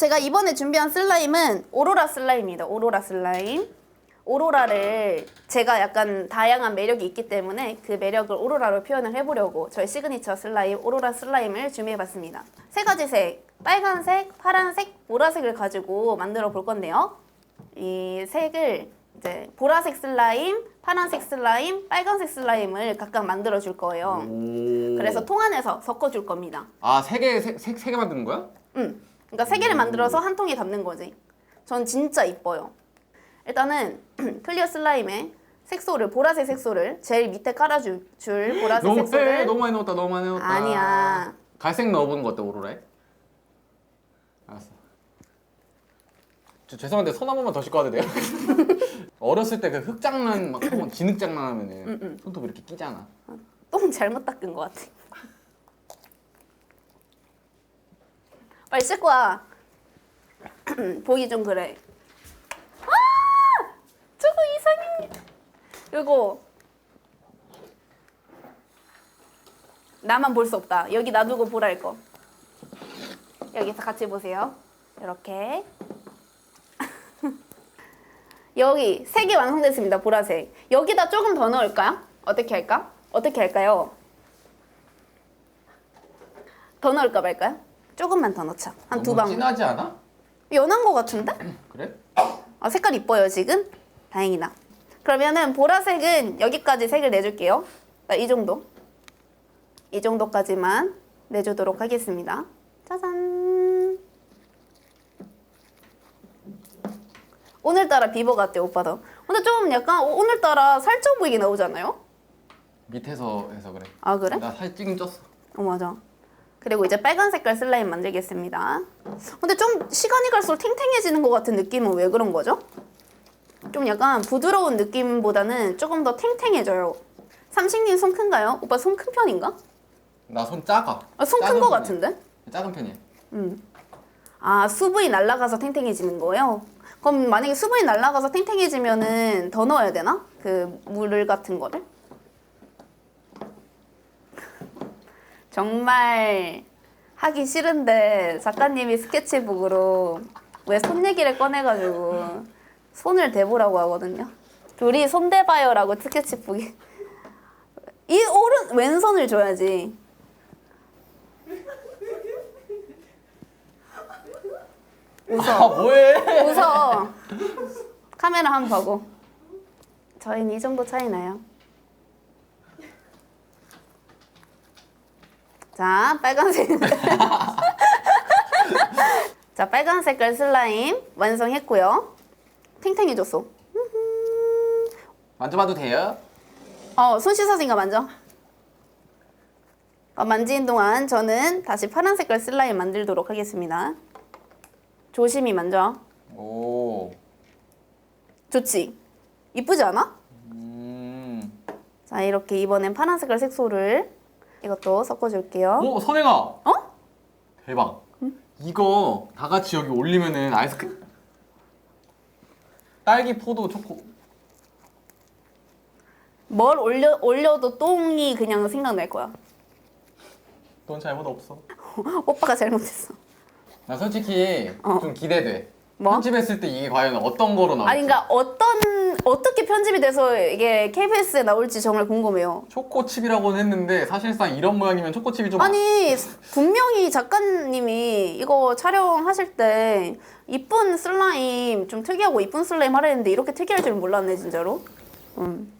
제가 이번에 준비한 슬라임은 오로라 슬라임입니다. 오로라 슬라임. 오로라를 제가 약간 다양한 매력이 있기 때문에 그 매력을 오로라로 표현을 해보려고 저희 시그니처 슬라임 오로라 슬라임을 준비해봤습니다. 세 가지 색, 빨간색, 파란색, 보라색을 가지고 만들어 볼 건데요. 이 색을 이제 보라색 슬라임, 파란색 슬라임, 빨간색 슬라임을 각각 만들어 줄 거예요. 오. 그래서 통 안에서 섞어 줄 겁니다. 아세 개 세 개 만드는 거야? 응. 그러니까 세 개를 만들어서 한 통에 담는 거지. 전 진짜 이뻐요. 일단은 클리어 슬라임에 색소를 보라색 색소를 제일 밑에 깔아줄 줄 보라색 너무 색소를 세 너무 많이 넣었다 너무 많이 넣었다. 아니야. 갈색 넣어보는 거 어때 오로라에? 알았어. 저 죄송한데 손 한 번만 더 씻고 와도 돼요? 어렸을 때 그 흙장난 막 진흙장난 하면은 손톱 이렇게 끼잖아. 똥 잘못 닦은 것 같아. 빨리 씻고 와. 보기 좀 그래. 아! 저거 이상해. 이거 나만 볼 수 없다. 여기 놔두고 할 거. 여기서 같이 보세요. 이렇게. 여기 세개 완성됐습니다. 보라색. 여기다 조금 더 넣을까요? 어떻게 할까? 어떻게 할까요? 더 넣을까 말까요? 조금만 더 넣자. 한 두 너무 방. 진하지 않아? 연한 거 같은데? 그래? 아, 색깔 이뻐요, 지금? 다행이다. 그러면은 보라색은 여기까지 색을 내줄게요. 나 이 정도. 이 정도까지만 내주도록 하겠습니다. 짜잔. 오늘따라 비버 같대, 오빠도. 근데 좀 약간 오- 오늘따라 살쪄 보이게 나오잖아요? 밑에서 해서 그래. 아, 그래? 나살 찌긴 쪘어. 어 맞아. 그리고 이제 빨간 색깔 슬라임 만들겠습니다. 근데 좀 시간이 갈수록 탱탱해지는 것 같은 느낌은 왜 그런 거죠? 좀 약간 부드러운 느낌보다는 조금 더 탱탱해져요. 삼식님 손 큰가요? 오빠 손 큰 편인가? 나 손 작아. 아, 손 큰 작은 거 편이야. 같은데? 작은 편이야. 아 수분이 날아가서 탱탱해지는 거예요? 그럼 만약에 수분이 날아가서 탱탱해지면은 더 넣어야 되나? 그 물 같은 거를? 정말 하기 싫은데 작가님이 스케치북으로 왜 손 얘기를 꺼내가지고 손을 대보라고 하거든요. 둘이 손 대봐요라고 스케치북이 이 오른 왼손을 줘야지. 웃어. 아 뭐해? 웃어. 카메라 한 번 보고. 저희는 이 정도 차이 나요. 자, 빨간색. 자, 빨간 색깔 슬라임 완성했고요. 탱탱해졌어. 만져봐도 돼요? 어, 손 씻었으니까 만져. 어, 만지는 동안 저는 다시 파란 색깔 슬라임 만들도록 하겠습니다. 조심히 만져. 오. 좋지? 이쁘지 않아? 음. 자 이렇게 이번엔 파란 색깔 색소를 이것도 섞어줄게요. 오 선행아. 어? 대박. 이거 다 같이 여기 올리면은 아이스크림. 딸기 포도 초코. 뭘 올려 올려도 똥이 그냥 생각날 거야. 넌 잘못 없어. 오빠가 잘못했어. 나 솔직히 어. 좀 기대돼. 뭐? 편집했을 때 이게 과연 어떤 거로 나올지. 아니 그러니까 어떤 어떻게 편집이 돼서 이게 KBS에 나올지 정말 궁금해요. 초코칩이라고는 했는데 사실상 이런 모양이면 초코칩이 좀 아니 분명히 작가님이 이거 촬영하실 때 이쁜 슬라임 좀 특이하고 이쁜 슬라임 하려 했는데 이렇게 특이할 줄 몰랐네 진짜로. 음.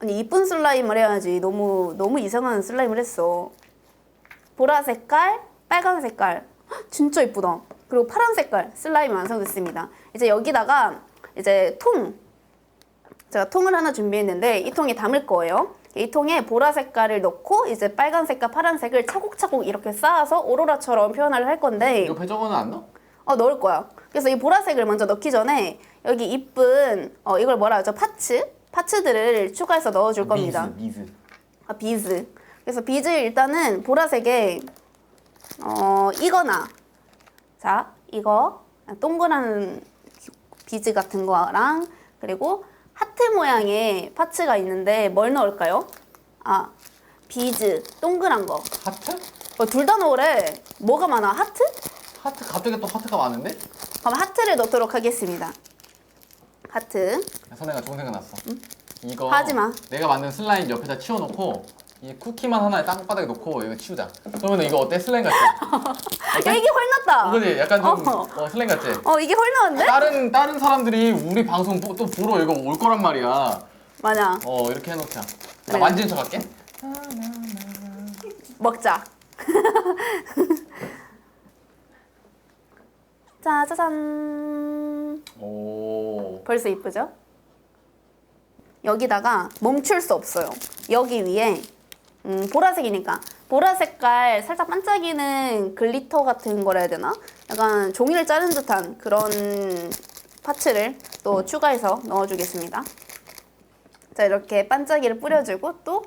아니 이쁜 슬라임을 해야지 너무 너무 이상한 슬라임을 했어. 보라 색깔, 빨간 색깔, 헉, 진짜 이쁘다. 그리고 파란 색깔 슬라임이 완성됐습니다. 이제 여기다가 이제 통 제가 통을 하나 준비했는데 이 통에 담을 거예요. 이 통에 보라 색깔을 넣고 이제 빨간 색깔, 파란색을 차곡차곡 이렇게 쌓아서 오로라처럼 표현을 할 건데 이거 배정은 안 넣어? 어 넣을 거야. 그래서 이 보라색을 먼저 넣기 전에 여기 이쁜 어 이걸 뭐라 하죠? 파츠? 파츠들을 추가해서 넣어줄 겁니다. 미즈, 미즈. 아 비즈. 그래서 비즈 일단은 보라색에 어 이거나 자 이거 동그란 비즈 같은 거랑 그리고 하트 모양의 파츠가 있는데 뭘 넣을까요? 아 비즈 동그란 거. 하트? 어, 둘다 넣으래. 뭐가 많아? 하트? 하트 갑자기 또 하트가 많은데? 그럼 하트를 넣도록 하겠습니다. 하트. 야, 선혜가 좋은 생각 났어. 이거 하지 마. 내가 만든 슬라임 옆에다 치워놓고 이 쿠키만 하나에 땅바닥에 놓고 이거 치우자. 그러면 이거 어때? 슬라임 같지? 야 이게 헐났다. 이거지? 약간 좀 어. 어, 슬라임 같지? 어 이게 헐나는데? 다른 다른 사람들이 우리 방송 보- 또 보러 이거 올 거란 말이야. 맞아. 어 이렇게 해놓자. 나 그래. 만지는 척 할게. 먹자. 자, 짜잔. 오. 벌써 이쁘죠? 여기다가 멈출 수 없어요. 여기 위에 음, 보라색이니까 보라 색깔 살짝 반짝이는 글리터 같은 거라 해야 되나? 약간 종이를 자른 듯한 그런 파츠를 또 추가해서 넣어주겠습니다. 자 이렇게 반짝이를 뿌려주고 또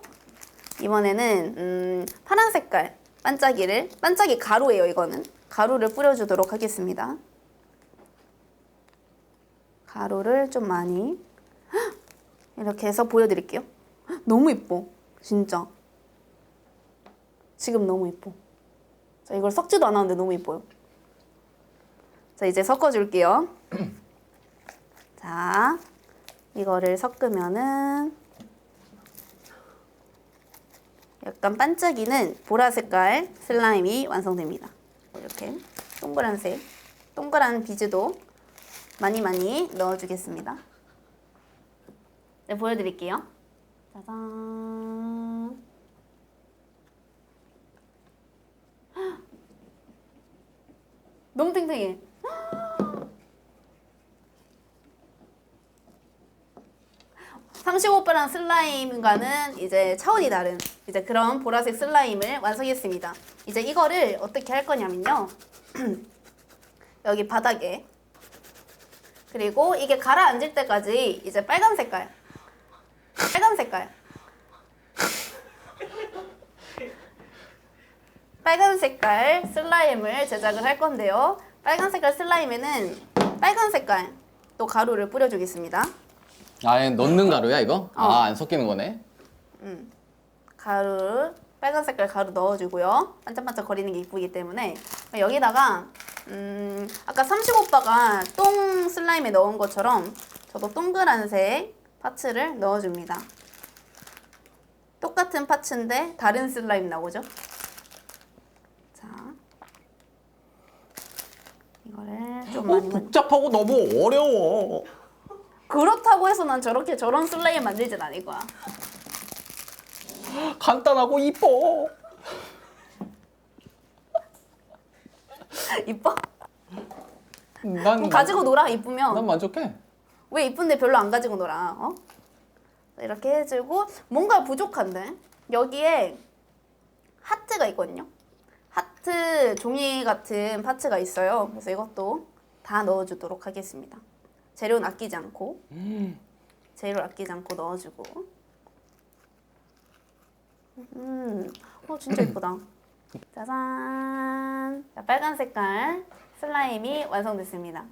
이번에는 음, 파란 색깔 반짝이를 반짝이 가루예요 이거는 가루를 뿌려주도록 하겠습니다. 가루를 좀 많이 헉! 이렇게 해서 보여드릴게요. 헉, 너무 이뻐 진짜 지금 너무 이뻐. 자 이걸 섞지도 않았는데 너무 이뻐요. 자 이제 섞어줄게요. 자 이거를 섞으면은 약간 반짝이는 보라 색깔 슬라임이 완성됩니다. 이렇게 동그란색, 동그란 비즈도 많이 많이 넣어주겠습니다. 네, 보여드릴게요. 짜잔. 너무 탱탱해. 35%랑 슬라임과는 이제 차원이 다른 이제 그런 보라색 슬라임을 완성했습니다. 이제 이거를 어떻게 할 거냐면요. 여기 바닥에 그리고 이게 가라앉을 때까지 이제 빨간 색깔 빨간 색깔 빨간 색깔 슬라임을 제작을 할 건데요. 빨간 색깔 슬라임에는 빨간 색깔 또 가루를 뿌려주겠습니다. 아예 넣는 가루야 이거? 어. 아안 섞이는 거네. 가루 빨간 색깔 가루 넣어주고요. 반짝반짝 거리는 게 이쁘기 때문에 여기다가 음, 아까 삼식 오빠가 똥 슬라임에 넣은 것처럼 저도 동그란색 파츠를 넣어줍니다. 똑같은 파츠인데 다른 슬라임 나오죠? 자, 이거를 좀 많이 만- 복잡하고 너무 어려워. 그렇다고 해서 난 저렇게 저런 슬라임 만들진 않을 거야. 간단하고 이뻐. 이뻐? 난 그럼 가지고 놀아 이쁘면. 난 만족해. 왜 이쁜데 별로 안 가지고 놀아? 어? 이렇게 해주고 뭔가 부족한데 여기에 하트가 있거든요. 하트 종이 같은 파츠가 있어요. 그래서 이것도 다 넣어주도록 하겠습니다. 재료는 아끼지 않고 재료 아끼지 않고 넣어주고. 음, 어 진짜 이쁘다. 짜잔. 자, 빨간 색깔 슬라임이 완성됐습니다.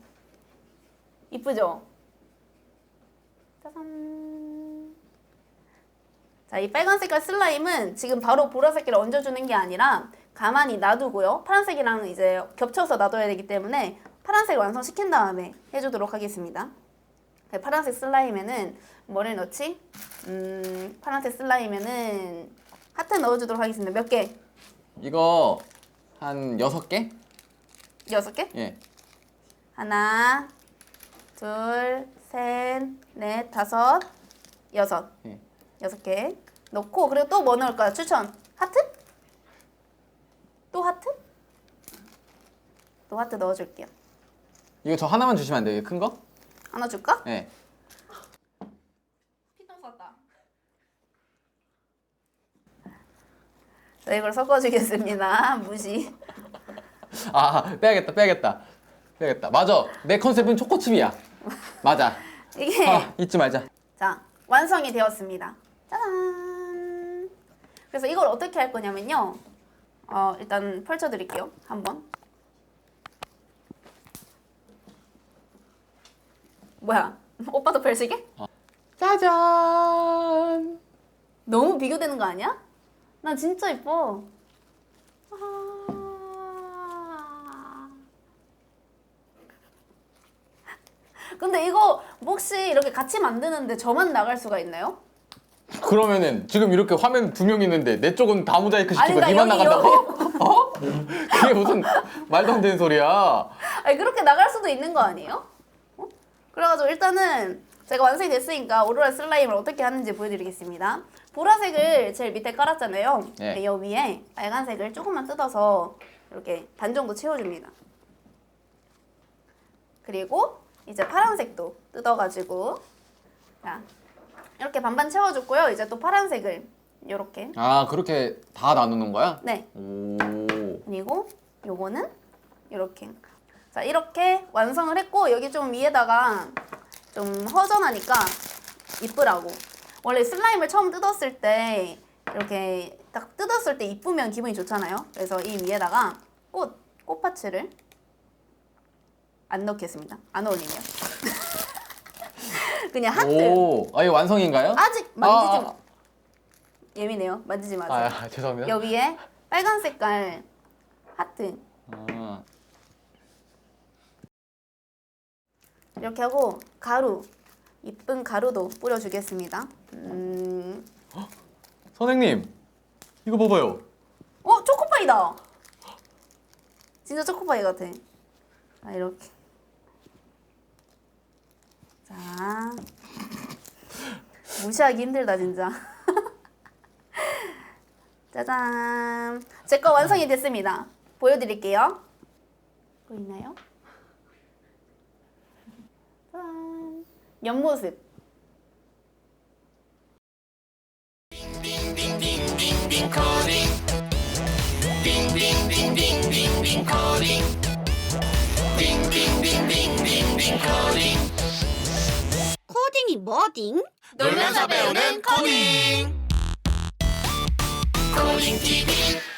이쁘죠? 짜잔. 자, 이 빨간 색깔 슬라임은 지금 바로 보라색을 얹어주는 게 아니라 가만히 놔두고요. 파란색이랑 이제 겹쳐서 놔둬야 되기 때문에 파란색을 완성시킨 다음에 해주도록 하겠습니다. 네, 파란색 슬라임에는 뭐를 넣지? 음, 파란색 슬라임에는 하트 넣어주도록 하겠습니다. 몇 개? 이거 한 여섯 개? 여섯 개? 예. 하나, 둘, 셋, 넷, 다섯, 여섯. 예. 여섯 개 넣고 그리고 또 뭐 넣을까요? 추천. 하트? 또 하트? 또 하트 넣어줄게요. 이거 저 하나만 주시면 안 돼요? 큰 거? 하나 줄까? 예. 피똥 쌌다. 자, 이걸 섞어주겠습니다. 무시. 아 빼야겠다 빼야겠다 빼야겠다. 맞아. 내 컨셉은 초코칩이야. 맞아. 이게 아 잊지 말자. 자, 완성이 되었습니다. 짜잔. 그래서 이걸 어떻게 할 거냐면요. 어, 일단 펼쳐드릴게요. 한번. 뭐야? 오빠도 별시계? 어. 짜잔! 너무 비교되는 거 아니야? 나 진짜 이뻐. 아. 근데 이거 혹시 이렇게 같이 만드는데 저만 나갈 수가 있나요? 그러면은 지금 이렇게 화면 두 명 있는데 내 쪽은 다 모자이크 시키고 아니, 니만 나간다고? 어? 그게 무슨 말도 안 되는 소리야. 아니 그렇게 나갈 수도 있는 거 아니에요? 어? 그래가지고 일단은 제가 완성이 됐으니까 오로라 슬라임을 어떻게 하는지 보여드리겠습니다. 보라색을 제일 밑에 깔았잖아요. 네. 이 위에 빨간색을 조금만 뜯어서 이렇게 반 정도 채워줍니다. 그리고 이제 파란색도 뜯어가지고 자 이렇게 반반 채워줬고요. 이제 또 파란색을 이렇게 아 그렇게 다 나누는 거야? 네 오. 그리고 요거는 이렇게 자 이렇게 완성을 했고 여기 좀 위에다가 좀 허전하니까 이쁘라고. 원래 슬라임을 처음 뜯었을 때 이렇게 딱 뜯었을 때 이쁘면 기분이 좋잖아요. 그래서 이 위에다가 꽃 꽃파츠를 안 넣겠습니다. 안 어울리네요. 그냥 하트. 오. 아 이거 완성인가요? 아직 만지지 아, 마 예민해요. 만지지 마세요. 아, 아 죄송합니다. 여기에 빨간 색깔 하트 아, 이렇게 하고 가루 이쁜 가루도 뿌려주겠습니다. 음, 선생님 이거 봐봐요. 어 초코파이다. 진짜 초코파이 같아. 자 이렇게. 자 무시하기 힘들다 진짜. 짜잔. 제 거 완성이 됐습니다. 보여드릴게요. 보이나요? 옆모습. 코딩이 뭐딩? 놀면서 배우는 코딩 코딩 TV